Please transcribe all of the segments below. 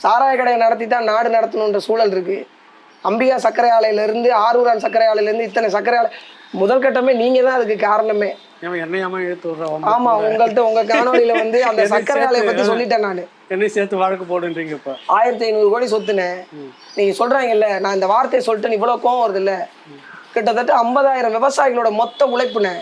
சாராய கடையை நடத்தி தான் நாடு நடத்தணுன்ற சூழல் இருக்கு. அம்பிகா சர்க்கரை ஆலையிலேருந்து ஆரூரான் சர்க்கரை ஆலையிலேருந்து இத்தனை சர்க்கரை ஆலை முதல் கட்டமே நீங்கள் தான் அதுக்கு காரணமே. ஆமா உங்கள்கிட்ட உங்க காணொலியில வந்து அந்த சர்க்கரை ஆலையை பத்தி சேர்த்து- சொல்லிட்டேன் நான். என்னை சேர்த்து வழக்கு போடுன்றீங்க இப்போ. ஆயிரத்தி ஐநூறு கோடி சொத்துனேன். நீங்க சொல்றாங்கல்ல நான் இந்த வார்த்தையை சொல்லிட்டேன் இவ்வளவு கோவம் வருது இல்ல கிட்டத்தட்ட ஐம்பதாயிரம் விவசாயிகளோட மொத்த உழைப்புனே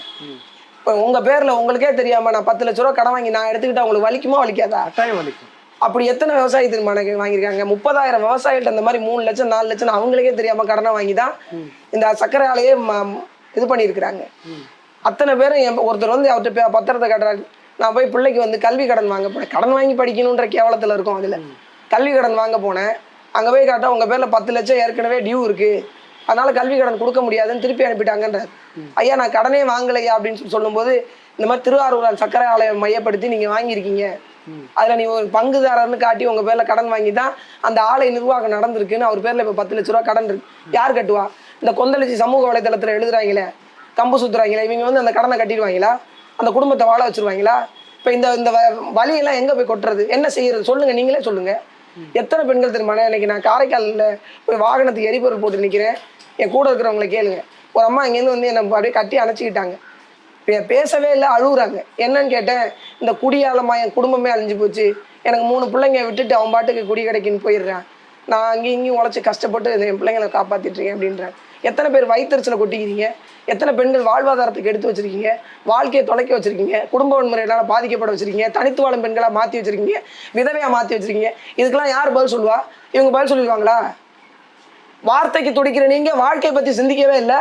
இப்போ உங்க பேர்ல உங்களுக்கே தெரியாம நான் பத்து லட்ச ரூபா கடன் வாங்கி நான் எடுத்துக்கிட்டா உங்களுக்கு வலிக்குமா வலிக்காதா? கட்டாயம் வலிக்கும். அப்படி எத்தனை விவசாயி எனக்கு வாங்கியிருக்காங்க? முப்பதாயிரம் விவசாயிகிட்ட இந்த மாதிரி மூணு லட்சம் நாலு லட்சம் அவங்களுக்கே தெரியாம கடனை வாங்கி தான் இந்த சர்க்கரை ஆலையே இது பண்ணியிருக்கிறாங்க. அத்தனை பேரும் என் ஒருத்தர் வந்து அவர்கிட்ட பத்திரத்தை கட்டுறாரு. நான் போய் பிள்ளைக்கு வந்து கல்வி கடன் வாங்க போனேன். கடன் வாங்கி படிக்கணுன்ற கேவலத்தில் இருக்கும் அதில். கல்வி கடன் வாங்க போனேன். அங்கே போய் கேட்டால் உங்கள் பேரில் பத்து லட்சம் ஏற்கனவே டியூ இருக்கு. அதனால கல்வி கடன் கொடுக்க முடியாதுன்னு திருப்பி அனுப்பிட்டாங்கன்றார். ஐயா நான் கடனே வாங்கலையா அப்படின்னு சொல்லி சொல்லும்போது இந்த மாதிரி திருவாரூர் சர்க்கரை ஆலயம் மையப்படுத்தி நீங்கள் வாங்கியிருக்கீங்க. அதுல நீ ஒரு பங்குதாரர்னு காட்டி உங்க பேர்ல கடன் வாங்கி தான் அந்த ஆலை நிர்வாகம் நடந்திருக்குன்னு அவர் பேர்ல இப்போ பத்து லட்ச ரூபா கடன் இருக்கு. யார் கட்டுவா? இந்த கொந்தளிச்சி சமூக வலைதளத்துல எழுதுறாங்களே கம்பு சுத்துறாங்களே இவங்க வந்து அந்த கடனை கட்டிடுவாங்களா? அந்த குடும்பத்தை வாழ வச்சிருவாங்களா? இப்ப இந்த இந்த வ- வலியெல்லாம் எங்கே போய் கொட்டுறது? என்ன செய்யறது? சொல்லுங்க நீங்களே சொல்லுங்க. எத்தனை பெண்கள் தெரியுமா? இன்னைக்கு நான் காரைக்காலில் போய் வாகனத்துக்கு எரிபொருள் போட்டு நிற்கிறேன் என் கூட இருக்கிறவங்களை கேளுங்க. ஒரு அம்மா இங்கேருந்து வந்து என்னை அப்படியே கட்டி அணைச்சிக்கிட்டாங்க. பேசவே இல்லை அழுகுறாங்க என்னன்னு கேட்டேன் இந்த குடியாலமா என் குடும்பமே அழிஞ்சு போச்சு. எனக்கு மூணு பிள்ளைங்க விட்டுட்டு அவன் பாட்டுக்கு குடி கடைக்குன்னு போயிடுறேன். நான் அங்கேயும் இங்கேயும் உழைச்சி கஷ்டப்பட்டு என் பிள்ளைங்களை காப்பாற்றிட்டு இருக்கேன் அப்படின்றேன். எத்தனை பேர் வயிற்றுச்சலை கொட்டிக்கிறீங்க? எத்தனை பெண்கள் வாழ்வாதாரத்துக்கு எடுத்து வச்சிருக்கீங்க? வாழ்க்கையை தொலைக்க வச்சிருக்கீங்க? குடும்ப வன்முறையினால பாதிக்கப்பட வச்சிருக்கீங்க? தனித்து வாழும் பெண்களாக மாற்றி வச்சிருக்கீங்க? விதவையாக மாற்றி வச்சிருக்கீங்க? இதுக்கெல்லாம் யார் பதில் சொல்லுவா? இவங்க பதில் சொல்லிடுவாங்களா? வார்த்தைக்கு துடிக்கிற நீங்க வாழ்க்கையை பத்தி சிந்திக்கவே இல்லை?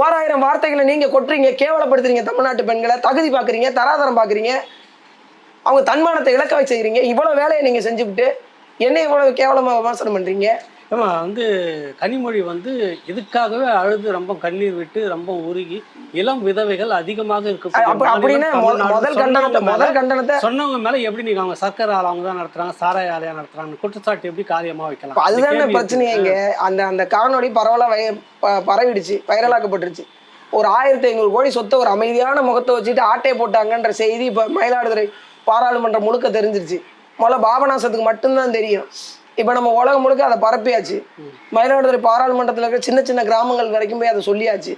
ஓராயிரம் வார்த்தைகளை நீங்க கொட்டுறீங்க கேவலப்படுத்துறீங்க தமிழ்நாட்டு பெண்களை தகுதி பார்க்குறீங்க தராதரம் பார்க்குறீங்க. அவங்க தன்மானத்தை இழக்க வச்சுக்கிறீங்க இவ்வளவு வேலையை நீங்க செஞ்சுவிட்டு என்ன இவ்வளவு கேவலமா விமர்சனம் பண்றீங்க? ஆமா வந்து கனிமொழி வந்து இதுக்காகவே அழுது ரொம்ப கண்ணீர் விட்டு ரொம்ப உருகி இளம் விதவைகள் அதிகமாக. முதல் சொன்னவங்க கண்டனத்தை மேல- எப்படி நீங்க அவங்க சர்க்கரை ஆலை அவங்க தான் நடத்துறாங்க சாராய ஆலையா நடத்துறாங்க குற்றச்சாட்டு எப்படி காரியமா வைக்கலாம்? அதுதானே இருக்கு. இங்க. அந்த அந்த காணொளி பரவலா பரவிடுச்சு வைரலாக்கப்பட்டுருச்சு. ஒரு ஆயிரத்தி ஐநூறு கோடி சொத்தை ஒரு அமைதியான முகத்தை வச்சுட்டு ஆட்டையை போட்டாங்கன்ற செய்தி இப்போ மயிலாடுதுறை பாராளுமன்றம் முழுக்க தெரிஞ்சிருச்சு. முதல்ல பாபநாசத்துக்கு மட்டும்தான் தெரியும். இப்போ நம்ம உலகம் முழுக்க அதை பரப்பியாச்சு. மயிலாடுதுறை பாராளுமன்றத்தில் இருக்கிற சின்ன சின்ன கிராமங்கள் வரைக்கும் போய் அதை சொல்லியாச்சு.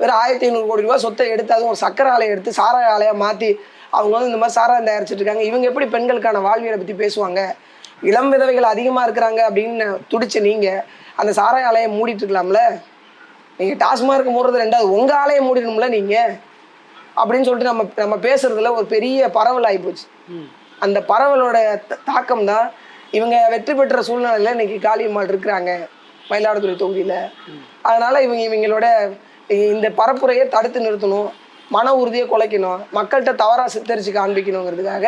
வெறும் ஆயிரத்தி ஐநூறு கோடி ரூபாய் சொத்தை எடுத்து அதுவும் ஒரு சக்கரை ஆலையை எடுத்து சாராய ஆலையாக மாற்றி அவங்க வந்து இந்த மாதிரி சாராயம் தயாரிச்சிட்டு இருக்காங்க. இவங்க எப்படி பெண்களுக்கான வாழ்வியலை பற்றி பேசுவாங்க? இளம் விதவைகள் அதிகமாக இருக்கிறாங்க அப்படின்னு துடிச்ச நீங்கள் அந்த சாராய ஆலையை மூடிட்டு இருக்கலாம்ல? நீங்கள் டாஸ்மார்க் மூடுறது ரெண்டாவது உங்கள் ஆலையை மூடிடணும்ல நீங்கள் அப்படின்னு சொல்லிட்டு நம்ம நம்ம பேசுறதுல ஒரு பெரிய பரவல் ஆகிப்போச்சு. அந்த பரவலோட தாக்கம் தான் இவங்க வெற்றி பெற்ற சூழ்நிலையில் இன்னைக்கு காளியம்மாள் இருக்கிறாங்க மயிலாடுதுறை தொகுதியில். அதனால இவங்க இவங்களோட இந்த பரப்புரையை தடுத்து நிறுத்தணும் மன உறுதியை குலைக்கணும் மக்கள்கிட்ட தவறாக சித்தரிச்சு காண்பிக்கணுங்கிறதுக்காக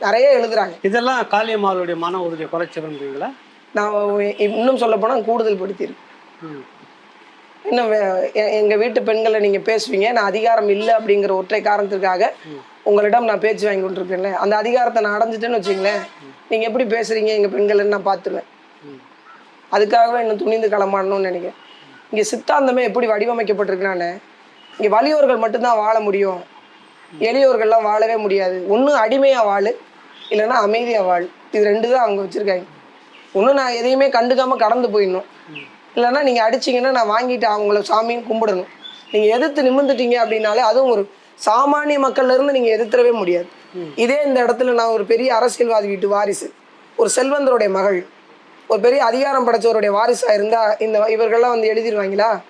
நிறைய எழுதுறாங்க. இதெல்லாம் காளியம்மாளுடைய மன உறுதியை குறைச்சிருந்தீங்களா நான் இன்னும் சொல்ல போனால் கூடுதல் படுத்தியிருக்கு இன்னும் வே- எ- எங்க வீட்டு பெண்களை நீங்க பேசுவீங்க நான் அதிகாரம் இல்லை அப்படிங்கிற ஒற்றை காரணத்திற்காக உங்களிடம் நான் பேச்சு வாங்கி கொண்டிருக்கேன்ல அந்த அதிகாரத்தை நான் அடைஞ்சிட்டேன்னு வச்சுங்களேன் நீங்க எப்படி பேசுறீங்க எங்க பெண்கள்னு நான் பார்த்துருவேன். அதுக்காகவே இன்னும் துணிந்து களமாடணும்னு நினைக்கிறேன். இங்க சித்தாந்தமே எப்படி வடிவமைக்கப்பட்டிருக்குனானே இங்க வலியோர்கள் மட்டும்தான் வாழ முடியும். எளியோர்கள்லாம் வாழவே முடியாது. ஒண்ணு அடிமையா வாழு இல்லைன்னா அமைதியா வாழ். இது ரெண்டு தான் அவங்க வச்சிருக்காங்க. ஒன்றும் நான் எதையுமே கண்டுக்காம கடந்து போயிடணும். இல்லைன்னா நீங்கள் அடிச்சீங்கன்னா நான் வாங்கிட்டு அவங்கள சாமியும் கும்பிடணும். நீங்கள் எதிர்த்து நிமிர்ந்துட்டீங்க அப்படின்னாலே அதுவும் ஒரு சாமானிய மக்கள்ல இருந்து நீங்கள் எதிர்த்தரவே முடியாது. இதே இந்த இடத்துல நான் ஒரு பெரிய அரசியல்வாதி வீட்டு வாரிசு ஒரு செல்வந்தருடைய மகள் ஒரு பெரிய அதிகாரம் படைச்சவருடைய வாரிசாக இருந்தால் இந்த இவர்கள்லாம் வந்து எழுதிடுவாங்களா